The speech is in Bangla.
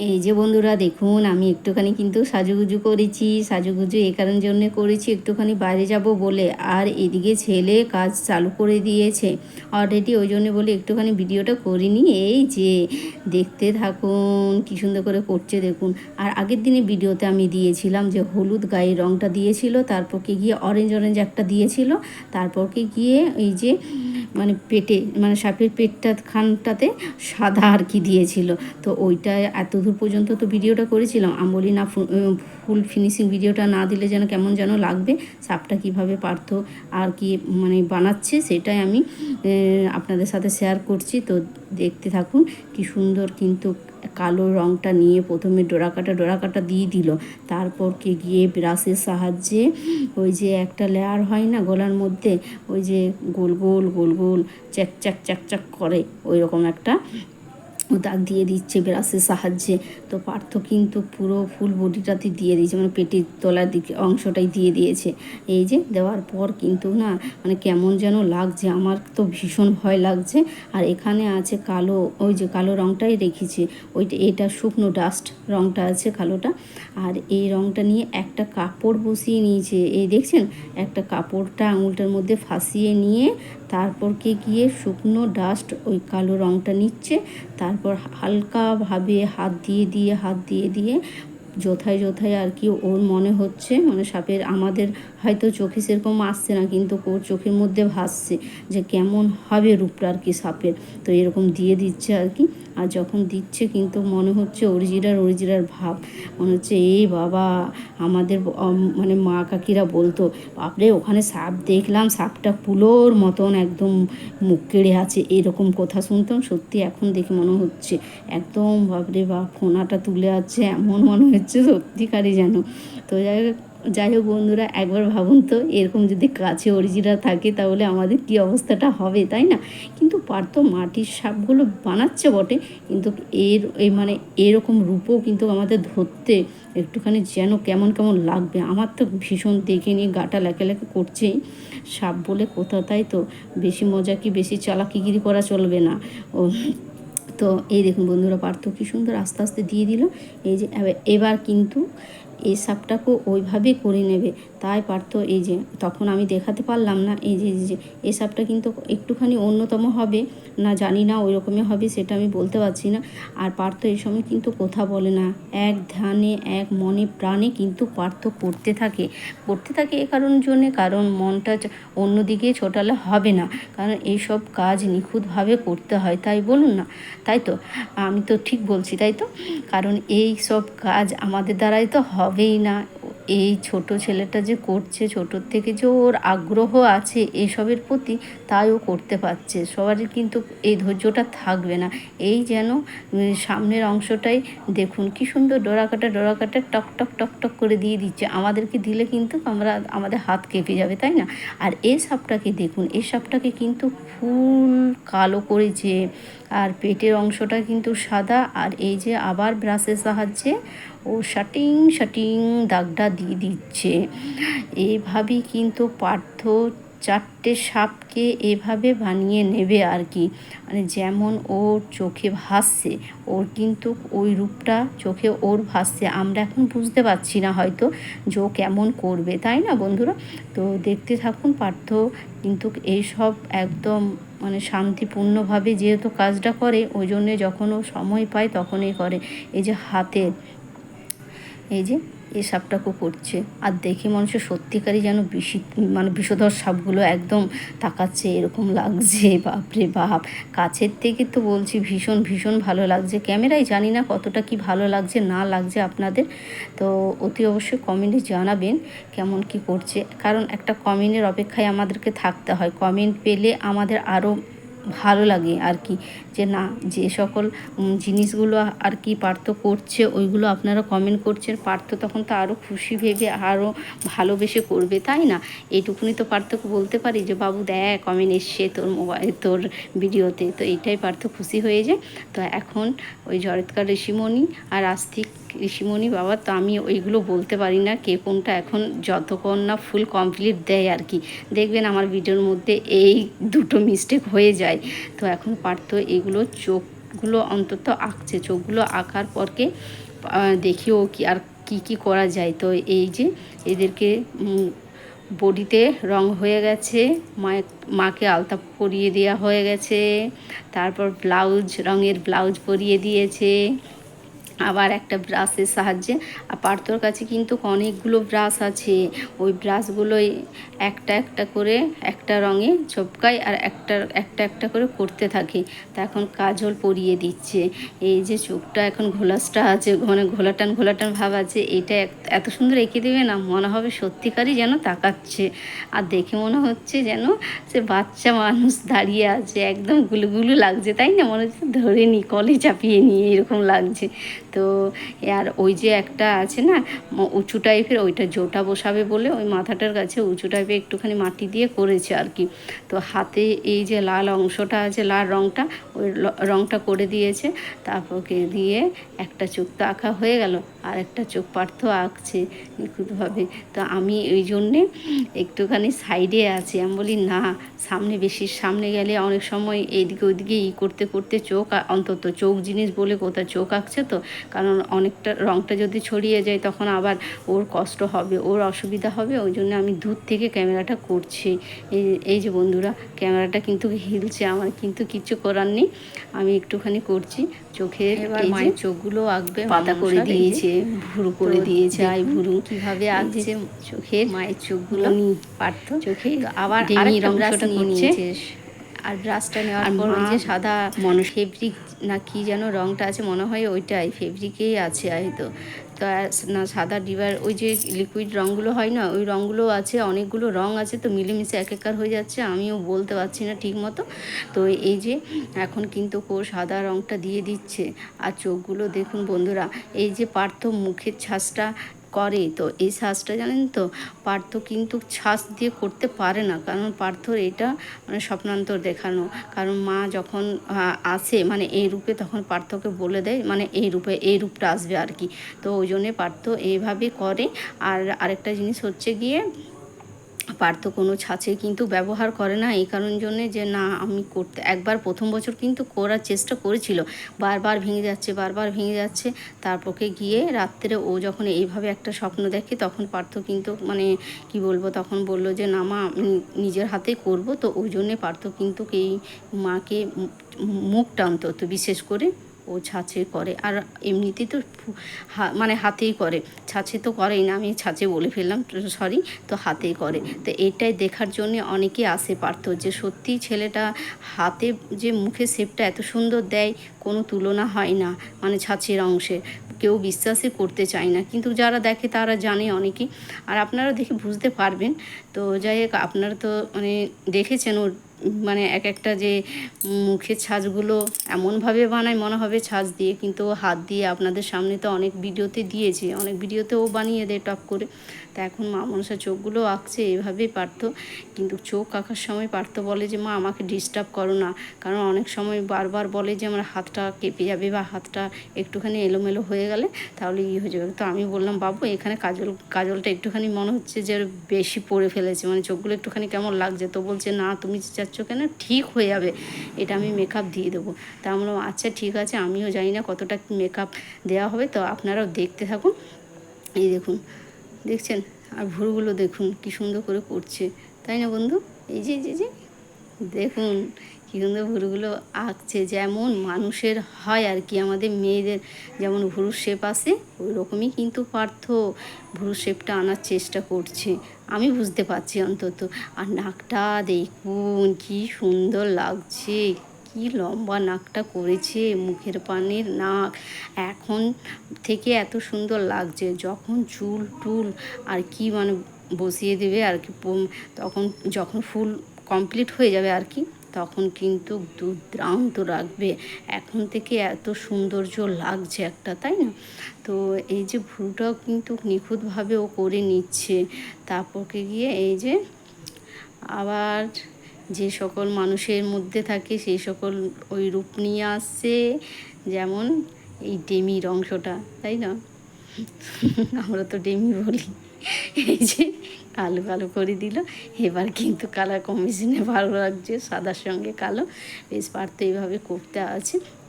এই যে বন্ধুরা, দেখুন, আমি একটুখানি কিন্তু সাজুগুজু করেছি। সাজুগুজু এই কারণ জন্যে করেছি, একটুখানি বাইরে যাব বলে। আর এদিকে ছেলে কাজ চালু করে দিয়েছে। অলরেডি ওই জন্য বলে একটুখানি ভিডিওটা করিনি এই যে, দেখতে থাকুন, কী সুন্দর করে করছে, দেখুন। আর আগের দিনে ভিডিওতে আমি দিয়েছিলাম যে হলুদ গায়ের রঙটা দিয়েছিল তারপরকে গিয়ে অরেঞ্জ অরেঞ্জ একটা দিয়েছিল তারপরকে গিয়ে এই যে মানে পেটে মানে সাপের পেটটা, খানটাতে সাদা আর কি দিয়েছিল। তো ওইটা এত দূর পর্যন্ত তো ভিডিওটা করেছিলাম। আমি বলি না ফুল ফিনিশিং ভিডিওটা না দিলে যেন কেমন যেন লাগবে, সাপটা কীভাবে পারত আর কি মানে বানাচ্ছে সেটাই আমি আপনাদের সাথে শেয়ার করছি। তো দেখতে থাকুন কি সুন্দর কিন্তু কালো রঙটা নিয়ে প্রথমে ডোরাকাটা ডোরাকাটা দিয়ে দিল। তারপর কে গিয়ে ব্রাশের সাহায্যে ওই যে একটা লেয়ার হয় না গলার মধ্যে, ওই যে গোল গোল গোল গোল, চ্যাক চ্যাক চ্যাক চ্যাক করে ওই রকম একটা দাগ দিয়ে দিচ্ছে, ব্রাশের সাহায্যে। তো পার্থ কিন্তু পুরো ফুল বডিটাতে দিয়ে দিয়েছে মানে পেটের তলার দিকে অংশটাই দিয়ে দিয়েছে। এই যে দেওয়ার পর কিন্তু না মানে কেমন যেন লাগছে, আমার তো ভীষণ ভয় লাগছে। আর এখানে আছে কালো, ওই যে কালো রঙটাই রেখেছে, ওইটা, এটা শুকনো ডাস্ট রঙটা আছে কালোটা। আর এই রঙটা নিয়ে একটা কাপড় বসিয়ে নিয়েছে, এই দেখছেন? একটা কাপড়টা আঙুলটার মধ্যে ফাঁসিয়ে নিয়ে তারপরকে গিয়ে শুকনো ডাস্ট ওই কালো রঙটা নিচ্ছে, তারপর হালকাভাবে হাত দিয়ে দিয়ে, হাত দিয়ে দিয়ে যথায় যথায় আর কি ওর মনে হচ্ছে মানে সাপের আমাদের হয়তো চোখে সেরকম আসছে না, কিন্তু ওর চোখের মধ্যে ভাসছে যে কেমন হবে রূপটা আর কি সাপের। তো এরকম দিয়ে দিচ্ছে আর কি। আর যখন দিচ্ছে কিন্তু মনে হচ্ছে অরিজিনাল অরিজিনাল ভাব। মনে হচ্ছে এই বাবা, আমাদের মানে মা কাকিরা বলতো, বাপরে, ওখানে সাপ দেখলাম, সাপটা পুলোর মতন একদম মুখ কেড়ে আছে। এরকম কথা শুনতাম, সত্যি এখন দেখে মনে হচ্ছে, একদম বাপরে বা ফোনাটা তুলে আছে, এমন মনে হচ্ছে সত্যিকারই যেন। তো যাই যাই হোক বন্ধুরা, একবার ভাবুন তো, এরকম যদি কাছে অরিজিনাল থাকে তাহলে আমাদের কি অবস্থাটা হবে, তাই না? কিন্তু পার্থ মাটির সাপগুলো বানাচ্ছে বটে, কিন্তু এর এই মানে এরকম রূপও কিন্তু আমাদের ধরতে একটুখানি যেন কেমন কেমন লাগবে। আমার তো ভীষণ দেখে নিয়ে গাটা লেখা লেখা করছেই। সাপ বলে কোথা তাই তো, বেশি মজা কি, বেশি চালাকিগিরি করা চলবে না। ও, তো এই দেখুন বন্ধুরা পার্থ কী সুন্দর আস্তে আস্তে দিয়ে দিল। এই যে, এবার কিন্তু এই সাপটাকেও ওইভাবে করে নেবে। তাই পারতো এই যে, তখন আমি দেখাতে পারলাম না এই যে যে, এই সাপটা কিন্তু একটুখানি অন্যতম হবে না, জানি না ওই রকমই হবে সেটা আমি বলতে পারছি না। আর পার্থ এই সময় কিন্তু কথা বলে না। এক ধ্যানে, এক মনে প্রাণে কিন্তু পার্থ করতে থাকে। করতে থাকে এ কারণ জন্যে, কারণ মনটা অন্যদিকে ছোটালে হবে না। কারণ এইসব কাজ নিখুঁতভাবে করতে হয়, তাই বলুন না? তাই তো? আমি তো ঠিক বলছি, তাই তো? কারণ এই সব কাজ আমাদের দ্বারাই তো হবেই না, এই ছোট ছেলেটা যে করছে, ছোটোর থেকে যে ওর আগ্রহ আছে এসবের প্রতি, তাই ও করতে পারছে। সবারই কিন্তু এই ধৈর্যটা থাকবে না। এই যেন সামনের অংশটাই দেখুন, কি সুন্দর ডোরা কাটা ডোরা কাটা টক টক টক টক করে দিয়ে দিচ্ছে। আমাদেরকে দিলে কিন্তু আমরা, আমাদের হাত কেঁপে যাবে, তাই না? আর এই সাপটাকে দেখুন, এই সাপটাকে কিন্তু ফুল কালো করেছে। আর পেটের অংশটা কিন্তু সাদা, আর এই যে আবার ব্রাশের সাহায্যে ও শাটিং শাটিং দাগটা দিয়ে দিচ্ছে। এভাবেই কিন্তু পার্থ চারটে সাপকে এভাবে বানিয়ে নেবে আর কি। মানে যেমন ওর চোখে ভাসছে, ওর কিন্তু ওই রূপটা চোখে ওর ভাসছে। আমরা এখন বুঝতে পারছি না হয়তো যে কেমন করবে, তাই না বন্ধুরা? তো দেখতে থাকুন পার্থ কিন্তু এইসব একদম মানে শান্তিপূর্ণভাবে যেহেতু কাজটা করে ওই জন্যে যখন ও সময় পায় তখনই করে। এই যে হাতের, এই যে এই সাপটাকেও করছে আর দেখে মানুষের সত্যিকারই যেন বিষি মানে বিষধর সাপগুলো একদম তাকাচ্ছে, এরকম লাগছে। বাপরে বাপ। কাছের থেকে তো বলছি ভীষণ ভীষণ ভালো লাগছে। ক্যামেরায় জানি না কতটা কি ভালো লাগছে, না লাগছে আপনাদের। তো অতি অবশ্যই কমেন্টে জানাবেন কেমন কি করছে। কারণ একটা কমেন্টের অপেক্ষায় আমাদেরকে থাকতে হয়। কমেন্ট পেলে আমাদের আরও ভালো লাগে আর কি, যে না, যে সকল জিনিসগুলো আর কি পার্থ করছে, ওইগুলো আপনারা কমেন্ট করছেন, পার্থ তখন তো আরও খুশি ভেবে আরও ভালোবেসে করবে, তাই না? এইটুকুনি তো পার্থকে বলতে পারি যে, বাবু দেখ কমেন্ট এসছে তোর মোবাইল তোর ভিডিওতে তো এইটাই পার্থ খুশি হয়ে যায়। তো এখন ওই জরৎকার ঋষিমণি আর আস্তিক ঋষিমণি বাবা, তো আমি ওইগুলো বলতে পারি না, কে কোনটা এখন যতক্ষণ না ফুল কমপ্লিট দেয় আর কি। দেখবেন আমার ভিডিওর মধ্যে এই দুটো মিস্টেক হয়ে যায়। তো এখন পার্থ এগুলো চোখগুলো অন্তত আঁকছে। চোখগুলো আঁকার পরকে দেখিও কি আর কি কি করা যায়। তো এই যে এদেরকে বডিতে রং হয়ে গেছে মাকে আলতা পরিয়ে দেওয়া হয়ে গেছে, তারপর ব্লাউজ, রঙের ব্লাউজ পরিয়ে দিয়েছে। আবার একটা ব্রাশের সাহায্যে। আর পার্থর কাছে কিন্তু অনেকগুলো ব্রাশ আছে। ওই ব্রাশগুলোই একটা একটা করে একটা রঙে চপকায় আর একটা একটা একটা করে করতে থাকে। তা এখন কাজল পরিয়ে দিচ্ছে। এই যে চোখটা এখন ঘোলাসটা আছে মানে ঘোলাটান ঘোলাটান ভাব আছে, এটা এত সুন্দর এঁকে দেবে না। মনে হবে সত্যিকারই যেন তাকাচ্ছে। আর দেখে মনে হচ্ছে যেন সে বাচ্চা মানুষ দাঁড়িয়ে আছে। একদম গুলুগুলু লাগছে, তাই না? মনে হচ্ছে ধরে নি, কলে চাপিয়ে নিয়ে এরকম লাগছে। তো আর ওই যে একটা আছে না উঁচু টাইপের ওইটা জোটা বসাবে বলে ওই মাথাটার কাছে উঁচু টাইপের একটুখানি মাটি দিয়ে করেছে আর কি। তো হাতে এই যে লাল অংশটা আছে, লাল রঙটা ওই রঙটা করে দিয়েছে। তারপরকে দিয়ে একটা চোখ তো আঁকা হয়ে গেল। আর একটা চোখ পার্থ আঁকছে নিখুঁতভাবে। তো আমি ওই জন্যে একটুখানি সাইডে আছি। আমি বলি না সামনে বেশি সামনে গেলে অনেক সময় এইদিকে ওইদিকে ই করতে করতে চোখ অন্তত চোখ জিনিস বলে কোথায় চোখ আঁকছে তো। কারণ অনেকটা রঙটা যদি ছড়িয়ে যায় তখন আবার ওর কষ্ট হবে ওর অসুবিধা হবে। ওই জন্য আমি দূর থেকে ক্যামেরাটা করছি। এই এই যে বন্ধুরা ক্যামেরাটা কিন্তু হিলছে আমার কিন্তু কিচ্ছু করার নেই। আমি একটুখানি করছি। চোখের এই যে চোখগুলো আঁকবে পাতা করে দিয়েছে, ভুরু করে দিয়েছে। আই ভুরু কীভাবে আঁকছে চোখের মায়ের চোখগুলো পার্থ চোখে আবার ডেমি রংটা নিয়ে। নিয়েছে। আর ব্রাশটা নেওয়ার পর ওই যে সাদা মনে ফেব্রিক না কি যেন রংটা আছে মনে হয় ওইটাই। ফেব্রিকেই আছে হয়তো। না সাদা ডিবার ওই যে লিকুইড রঙগুলো হয় না, ওই রঙগুলো আছে, অনেকগুলো রং আছে, তো মিলেমিশে এক একার হয়ে যাচ্ছে, আমিও বলতে পারছি না ঠিক মতো তো এই যে এখন কিন্তু কো সাদা রংটা দিয়ে দিচ্ছে, আর চোখগুলো দেখুন বন্ধুরা, এই যে পার্থ মুখের ছাঁচটা করে। তো এই শ্বাসটা জানেন তো, পার্থ কিন্তু শ্বাস দিয়ে করতে পারে না। কারণ পার্থর এটা মানে স্বপ্নান্তর দেখানো। কারণ মা যখন আসে মানে এই রূপে তখন পার্থকে বলে দেয় মানে এই রূপে, এই রূপটা আসবে আর কি। তো ওই জন্যে পার্থ এইভাবে করে। আর আরেকটা জিনিস হচ্ছে গিয়ে পার্থ কোনো ছাঁচে কিন্তু ব্যবহার করে না। এই কারণ জন্যে যে না, আমি করতে, একবার প্রথম বছর কিন্তু করার চেষ্টা করেছিল। বারবার ভেঙে যাচ্ছে, বারবার ভেঙে যাচ্ছে। তারপরে গিয়ে রাত্রে ও যখন এইভাবে একটা স্বপ্ন দেখে, তখন পার্থ কিন্তু মানে কি বলব, তখন বলল যে, না মা, আমি নিজের হাতেই করব। তো ওই জন্যে পার্থ কিন্তু এই মাকে মুখ টানত তো বিশেষ করে ও ছাঁচে করে। আর এমনিতেই তো মানে হাতেই করে। ছাঁচে তো করেই না, আমি ছাঁচে বলে ফেললাম, সরি, তো হাতেই করে। তো এটাই দেখার জন্য অনেকে আসে পারতো যে সত্যি ছেলেটা হাতে যে মুখে শেপটা এত সুন্দর দেয়, কোনো তুলনা হয় না মানে ছাঁচের অংশে। কেউ বিশ্বাসই করতে চায় না। কিন্তু যারা দেখে তারা জানে অনেকেই। আর আপনারা দেখে বুঝতে পারবেন। তো যাই হোক, আপনারা তো মানে দেখেছেন ওর মানে এক একটা যে মুখের ছাঁচগুলো এমনভাবে বানায়, মনে হবে ছাঁচ দিয়ে, কিন্তু হাত দিয়ে আপনাদের সামনে তো অনেক ভিডিওতে দিয়েছে। অনেক ভিডিওতেও বানিয়ে দেয় টপ করে। তা এখন মা মনসা চোখগুলো আঁকছে, এভাবেই পারতো। কিন্তু চোখ আঁকার সময় পারতো বলে যে, মা, আমাকে ডিস্টার্ব করো না। কারণ অনেক সময় বারবার বলে যে, আমার হাতটা কেঁপে যাবে বা হাতটা একটুখানি এলোমেলো হয়ে গেলে তাহলে ই হয়ে যাবে। তো আমি বললাম, বাবু, এখানে কাজল, কাজলটা একটুখানি মনে হচ্ছে যে বেশি পড়ে ফেলেছে। মানে চোখগুলো একটুখানি কেমন লাগছে? তো বলছে, না, তুমি চাচ্ছ কেন? ঠিক হয়ে যাবে। এটা আমি মেকআপ দিয়ে দেবো। তা আমরা আচ্ছা ঠিক আছে। আমিও জানি না কতটা মেকআপ দেওয়া হবে। তো আপনারাও দেখতে থাকুন। এই দেখুন। দেখছেন? আর ভুরুগুলো দেখুন কি সুন্দর করে করছে। তাই না বন্ধু? এই যে যে, যে দেখুন কি সুন্দর ভুরুগুলো আঁকছে। যেমন মানুষের হয় আর কি আমাদের মেয়েদের যেমন ভুরুর শেপ আসে ওই রকমই কিন্তু পার্থ ভুরুর শেপটা আনার চেষ্টা করছে। আমি বুঝতে পারছি অন্তত। আর নাকটা দেখুন কি সুন্দর লাগছে। কি লম্বা নাকটা করেছে, মুখের পানের নাক। এখন থেকে এত সুন্দর লাগছে, যখন চুল টুল আর কি মানে বসিয়ে দেবে আর কি তখন যখন ফুল কমপ্লিট হয়ে যাবে আর কি, তখন কিন্তু দুর্দান্ত রাখবে এখন থেকে এত সৌন্দর্য লাগছে একটা, তাই না? তো এই যে ভুরুটাও কিন্তু নিখুঁতভাবে ও করে নিচ্ছে। তারপরকে গিয়ে এই যে আবার যে সকল মানুষের মধ্যে থাকে, সেই সকল ওই রূপ নিয়ে আসছে। যেমন এই ডেমির অংশটা, তাই না? আমরা তো ডেমি বলি। এই যে কালো কালো করে দিল। এবার কিন্তু কালার কম্বিনেশনে ভালো লাগছে, সাদার সঙ্গে কালো। বেশ পারতো এইভাবে করতে আছে।